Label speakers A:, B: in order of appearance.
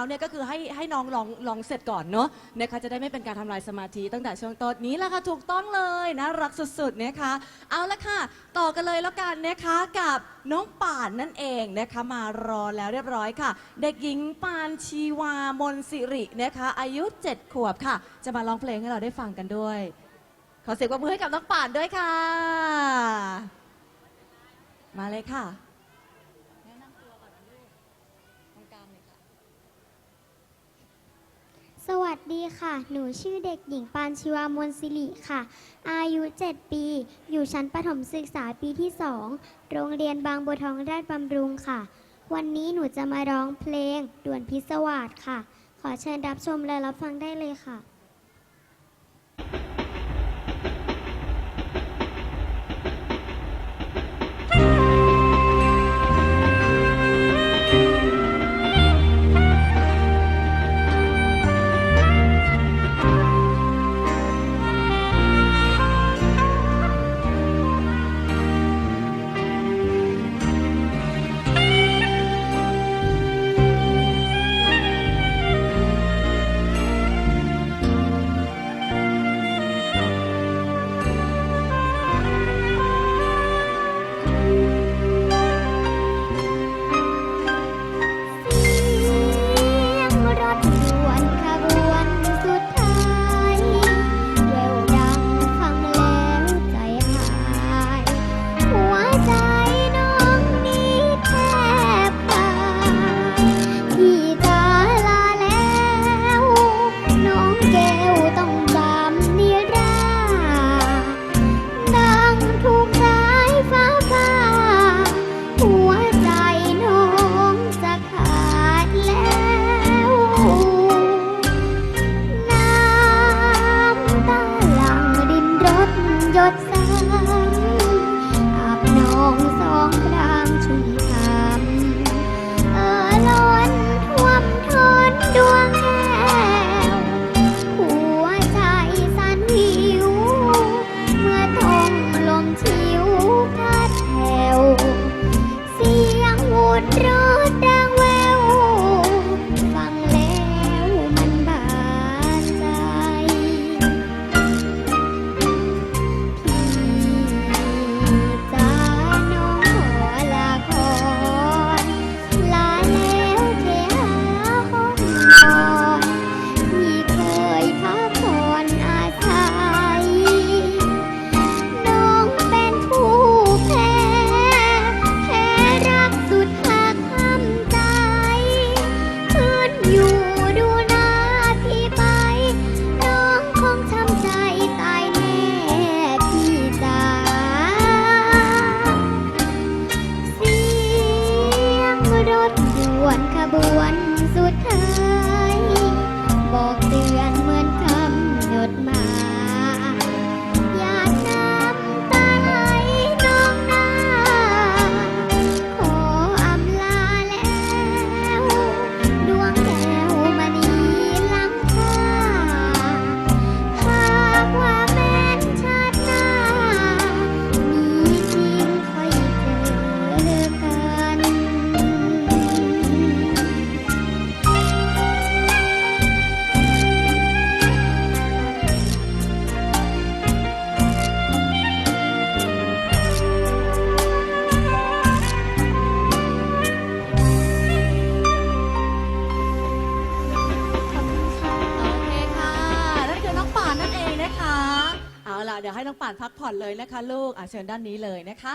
A: แล้วเนี่ยก็คือให้ให้น้องลองลองเสร็จก่อนเนาะนะคะจะได้ไม่เป็นการทำลายสมาธิตั้งแต่ช่วงต้นนี้แหละค่ะถูกต้องเลยนะรักสุดๆนะคะเอาละค่ะ ต่อกันเลยแล้วกันนะคะกับน้องป่านนั่นเองนะคะมารอแล้วเรียบร้อยค่ะ เด็กหญิงปานชีวามนสิรินะคะอายุ 7 ขวบค่ะ จะมาร้องเพลงให้เราได้ฟังกันด้วย ขอเสียงปรบมือให้กับน้องป่านด้วยค่ะ มาเลยค่ะ แนะนำตัวก่อนนะลูกตรงกลางเลยค่ะ
B: ส วัสดีค่ะ หนูชื่อเด็กหญิงปานชิวามนสิริค่ะ อายุ 7 ปี อยู่ชั้นประถมศึกษาปีที่ 2 โรงเรียนบางบัวทองราชบำรุงค่ะ วันนี้หนูจะมาร้องเพลง ด่วนพิศวาสค่ะ ขอเชิญรับชมและรับฟังได้เลยค่ะ
A: ล่ะเดี๋ยวให้น้องป่านพักผ่อนเลยนะคะลูกอะเชิญด้านนี้เลยนะคะ